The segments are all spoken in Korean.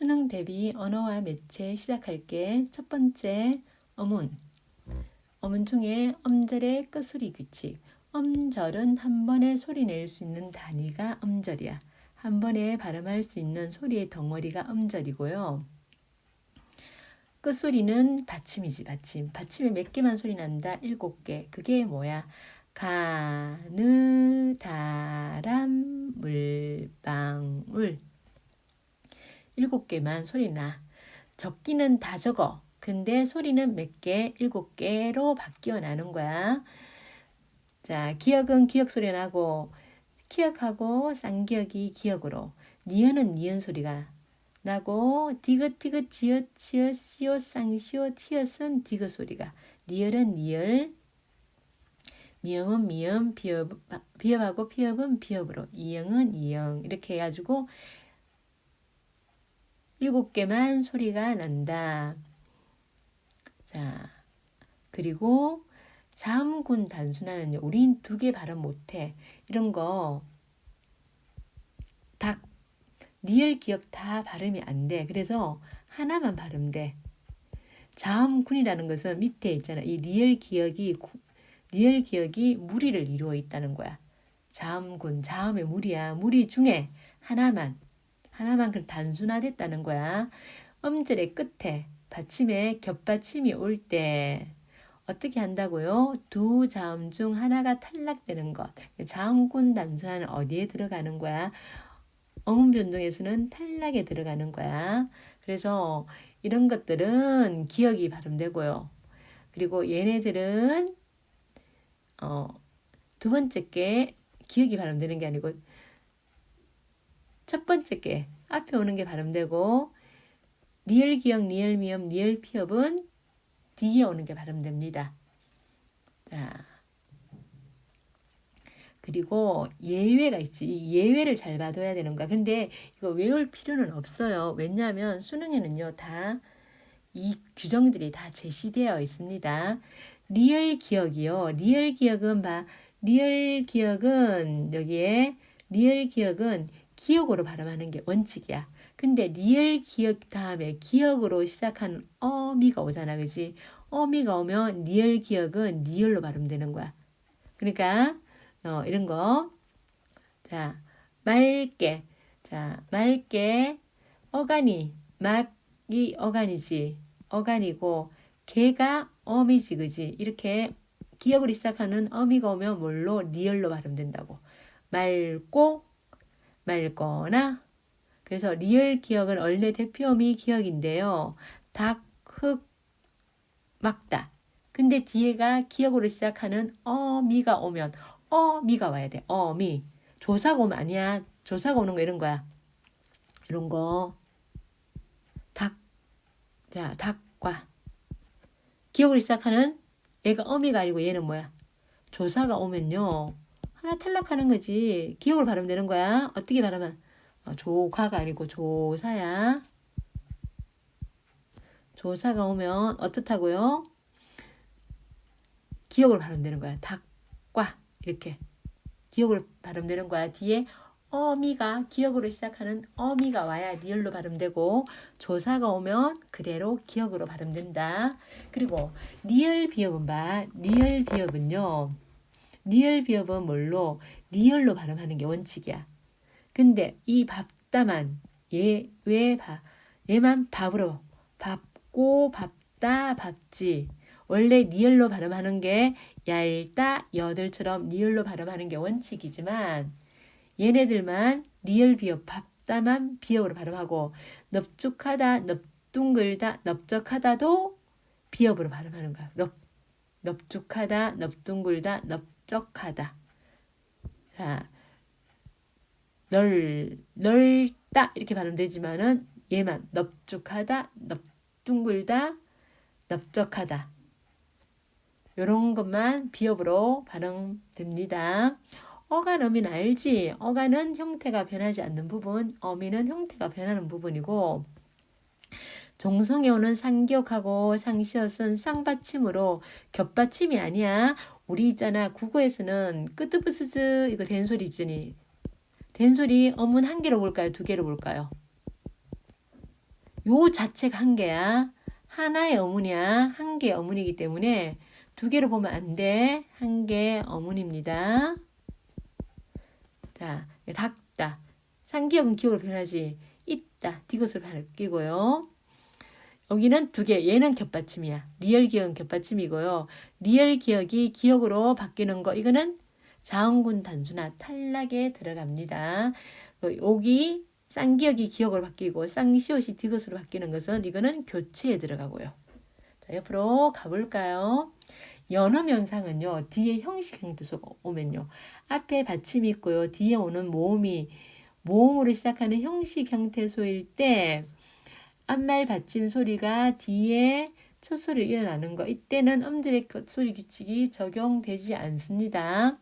수능 대비 언어와 매체 시작할게. 첫 번째 어문. 어문 중에 엄절의 끝소리 규칙. 엄절은 한 번에 소리 낼 수 있는 단위가 엄절이야. 한 번에 발음할 수 있는 소리의 덩어리가 엄절이고요. 끝소리는 받침이지, 받침. 받침에 몇 개만 소리 난다? 일곱 개. 그게 뭐야? 가 느, 다람, 물방울. 일곱 개만 소리 나. 적기는 다 적어. 근데 소리는 몇 개? 일곱 개로 바뀌어 나는 거야. 자, 기억은 기억 소리 나고, 기억하고 쌍기억이 기억으로. 니은은 니은 소리가 나고, 디귿디귿 지읒 지읒 시옷 쌍시옷 티읕은 디귿 소리가. 리을은 리을. 미음은 미음, 비읍, 비읍하고 피읍은 비읍으로. 이응은 이응. 이렇게 해가지고, 일곱 개만 소리가 난다. 자, 그리고 자음군 단순하는요. 우린 두 개 발음 못해. 이런 거, 닭, 리을 기억 다 발음이 안 돼. 그래서 하나만 발음돼. 자음군이라는 것은 밑에 있잖아. 이 리을 기억이, 리을 기억이 무리를 이루어 있다는 거야. 자음군, 자음의 무리야. 무리 중에 하나만, 하나만 그 단순화됐다는 거야. 음절의 끝에 받침에 겹받침이 올 때 어떻게 한다고요? 두 자음 중 하나가 탈락되는 것. 자음군 단순화는 어디에 들어가는 거야? 어문 변동에서는 탈락에 들어가는 거야. 그래서 이런 것들은 기억이 발음되고요. 그리고 얘네들은 어, 두 번째 게 기억이 발음되는 게 아니고 첫 번째 게 앞에 오는 게 발음되고 리을 기억, 리을 미음, 리을 피업은 뒤에 오는 게 발음됩니다. 자, 그리고 예외가 있지. 이 예외를 잘 봐둬야 되는 거야. 근데 이거 외울 필요는 없어요. 왜냐하면 수능에는요, 다 이 규정들이 다 제시되어 있습니다. 리얼 기억이요. 리얼 기억은 봐. 리얼 기억은 여기에 리얼 기억은 기억으로 발음하는 게 원칙이야. 근데 리얼 기억 다음에 기억으로 시작한 어미가 오잖아. 그지? 어미가 오면 리얼 기억은 리얼로 발음되는 거야. 그러니까 어, 이런 거. 자, 맑게. 자, 맑게. 어간이. 막이 어간이지. 어간이고, 개가 어미지, 그지? 이렇게 기억으로 시작하는 어미가 오면 뭘로? 리얼로 발음된다고. 맑고, 맑거나. 그래서 리얼 기억은 원래 대표어미 기억인데요. 닭, 흙, 막다. 근데 뒤에가 기억으로 시작하는 어미가 오면 어미가 와야 돼. 어미. 조사가 오면 아니야. 조사가 오는 거 이런 거야. 이런 거. 닭. 자, 닭과. 기억으로 시작하는 얘가 어미가 아니고 얘는 뭐야? 조사가 오면요. 하나 탈락하는 거지. 기억으로 발음 되는 거야. 어떻게 발음하 어, 조가가 아니고 조사야. 조사가 오면 어떻다고요? 기억으로 발음되는 거야. 닭과 이렇게 기억으로 발음되는 거야. 뒤에 어미가 기억으로 시작하는 어미가 와야 리얼로 발음되고 조사가 오면 그대로 기억으로 발음된다. 그리고 리얼 비읍은 봐. 리얼 비읍은요. 리얼 비읍은 뭘로? 리얼로 발음하는 게 원칙이야. 근데 이 밥다만 얘왜 밥? 얘만 밥으로 밥고 밥다 밥지. 원래 리얼로 발음하는 게 얇다 여들처럼 리얼로 발음하는 게 원칙이지만 얘네들만 리얼 비읍 밥다만 비읍으로 발음하고 넙죽하다 넙둥글다 넓적하다도 비읍으로 발음하는 거야. 넙 넙죽하다 넙둥글다 넓적하다. 자, 널 넓다 이렇게 발음되지만은 얘만 넙죽하다 넙둥글다 넓적하다 이런 것만 비읍으로 발음됩니다. 어간 어미는 알지? 어간은 형태가 변하지 않는 부분, 어미는 형태가 변하는 부분이고 종성에 오는 상격하고 상시엇은 쌍받침으로 겹받침이 아니야. 우리 있잖아 국어에서는 끄트부스즈 이거 된소리지. 된소리 어문 한 개로 볼까요? 두 개로 볼까요? 요 자체가 한 개야. 하나의 어문이야. 한 개의 어문이기 때문에 두 개로 보면 안 돼. 한개 어문입니다. 자, 닦다. 상기역은 기억을 변하지. 있다. 디귿을 바뀌고요. 여기는 두 개. 얘는 겹받침이야. 리얼 기억은 겹받침이고요. 리얼 기억이 기억으로 바뀌는 거. 이거는 자원군 단수나 탈락에 들어갑니다. 그 여기 쌍기역이 기억으로 바뀌고 쌍시옷이 디귿으로 바뀌는 것은 이거는 교체에 들어가고요. 자, 옆으로 가볼까요? 연어 명상은요, 뒤에 형식 형태소가 오면요, 앞에 받침이 있고요, 뒤에 오는 모음이 모음으로 시작하는 형식 형태소일 때, 앞말 받침 소리가 뒤에 첫 소리 일어나는 거, 이때는 음절의 소리 규칙이 적용되지 않습니다.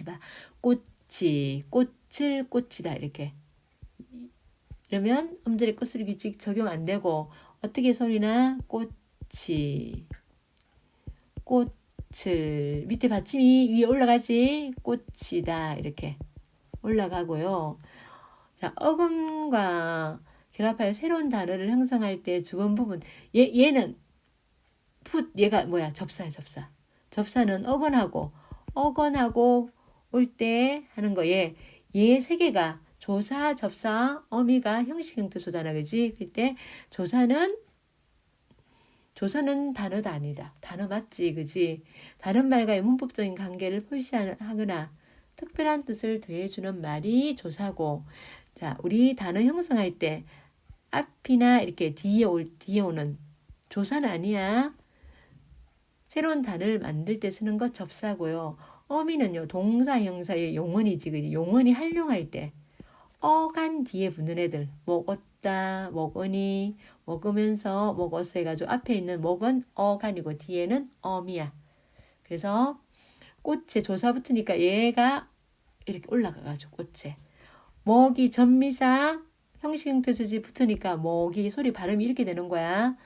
해봐. 꽃이, 꽃을 꽃이다, 이렇게. 이러면 음절의 끝소리 규칙 적용 안 되고 어떻게 소리나 꽃이 꽃을 밑에 받침이 위에 올라가지 꽃이다 이렇게 올라가고요. 자 어근과 결합하여 새로운 단어를 형성할 때 주번 부분 얘 얘는 풋 얘가 뭐야 접사야 접사 접사는 어건하고 어건하고 올 때 하는 거에 얘세 개가 조사, 접사, 어미가 형식 형태 조사나 그지? 그때 조사는 조사는 단어도 아니다. 단어 맞지, 그지? 다른 말과의 문법적인 관계를 표시하거나 특별한 뜻을 더해주는 말이 조사고, 자, 우리 단어 형성할 때 앞이나 이렇게 뒤에 올 뒤에 오는 조사는 아니야. 새로운 단어를 만들 때 쓰는 것 접사고요. 어미는요 동사 형사의 용언이지, 그지? 용언이 활용할 때. 어간 뒤에 붙는 애들 먹었다 먹으니 먹으면서 먹었어 해가지고 앞에 있는 먹은 어간이고 뒤에는 어미야 그래서 꽃에 조사 붙으니까 얘가 이렇게 올라가가지고 꽃에 먹이 전미사 형식 형태 수지 붙으니까 먹이 소리 발음이 이렇게 되는 거야.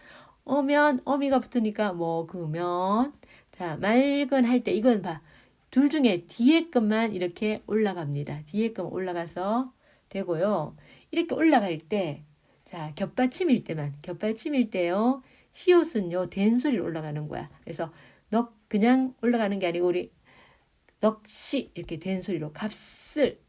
어면 어미가 붙으니까 먹으면. 자 맑은 할 때 이건 봐. 둘 중에 뒤에 것만 이렇게 올라갑니다. 뒤에 것 올라가서 되고요. 이렇게 올라갈 때, 자, 겹받침일 때만, 겹받침일 때요, 시옷은요, 된 소리로 올라가는 거야. 그래서 넉, 그냥 올라가는 게 아니고, 우리 넉시, 이렇게 된 소리로, 값을,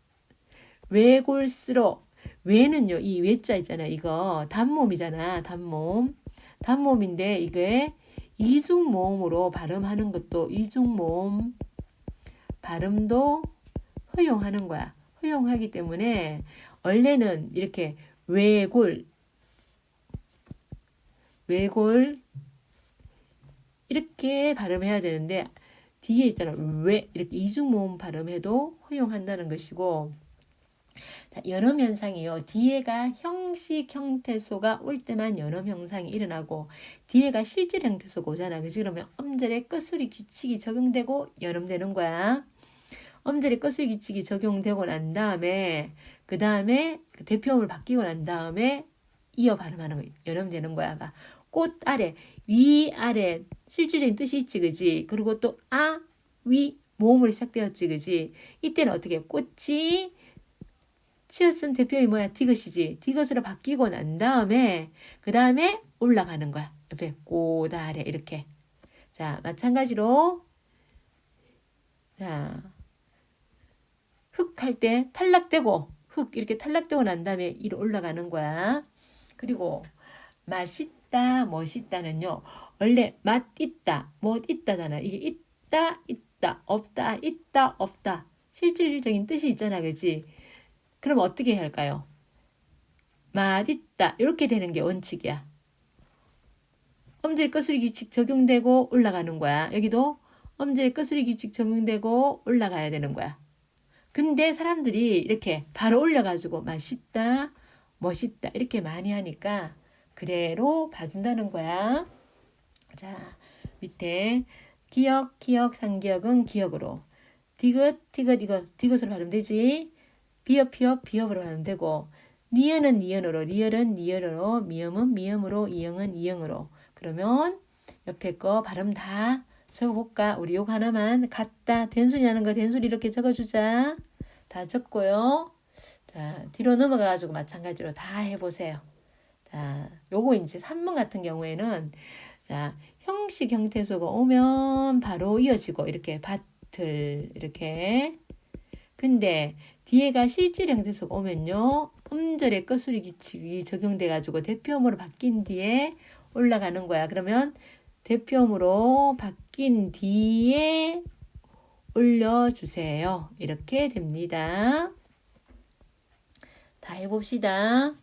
외골스로, 외는요, 이 외자 있잖아. 이거 단몸이잖아. 단몸. 단몸인데, 이게 이중 모음으로 발음하는 것도 이중 모음 발음도 허용하는 거야. 허용하기 때문에 원래는 이렇게 외골 외골 이렇게 발음해야 되는데 뒤에 있잖아 왜 이렇게 이중 모음 발음해도 허용한다는 것이고 자, 연음 현상이요. 뒤에가 형식 형태소가 올 때만 연음 현상이 일어나고 뒤에가 실질 형태소가 오잖아. 그지? 그러면 음절의 끝소리 규칙이 적용되고 연음되는 거야. 엄절의 끝을 규칙이 적용되고 난 다음에 그 다음에 대표음을 바뀌고 난 다음에 이어 발음하는 거 연음되는 거야. 꽃 아래 위 아래 실질적인 뜻이 있지 그지? 그리고 또 아 위 모음으로 시작되었지 그지? 이때는 어떻게 꽃이 치어쓴 대표이 뭐야? 디귿이지. 디귿으로 바뀌고 난 다음에 그 다음에 올라가는 거야. 옆에 꽃 아래 이렇게. 자 마찬가지로 자 흙 할 때 탈락되고 흙 이렇게 탈락되고 난 다음에 이로 올라가는 거야. 그리고 맛있다, 멋있다는요. 원래 맛 있다, 못 있다잖아. 이게 있다, 있다, 없다, 있다, 없다. 실질적인 뜻이 있잖아, 그지? 그럼 어떻게 할까요? 맛 있다 이렇게 되는 게 원칙이야. 엄질 끝소리 규칙 적용되고 올라가는 거야. 여기도 엄질 끝소리 규칙 적용되고 올라가야 되는 거야. 근데 사람들이 이렇게 바로 올려가지고 맛있다, 멋있다 이렇게 많이 하니까 그대로 봐준다는 거야. 자, 밑에 기억, 기억, 상기억은 기억으로 디귿, 디귿 이거 디귿으로 발음 되지. 비읍, 비읍, 비읍으로 발음 되고 니은은 니은으로, 리을은 리을으로, 미음은 미음으로, 이응은 이응으로. 그러면 옆에 거 발음 다 적어볼까? 우리 요거 하나만 같다. 된소리 하는 거 된소리 이렇게 적어주자. 다 적고요. 자, 뒤로 넘어가가지고 마찬가지로 다 해보세요. 자, 자, 요거 이제 산문 같은 경우에는 자, 형식 형태소가 오면 바로 이어지고 이렇게 밭을 이렇게 근데 뒤에가 실질 형태소가 오면요. 음절의 끝소리 규칙이 적용돼 가지고 대표음으로 바뀐 뒤에 올라가는 거야. 그러면 대표음으로 바뀐 뒤에 올려주세요. 이렇게 됩니다. 다 해봅시다.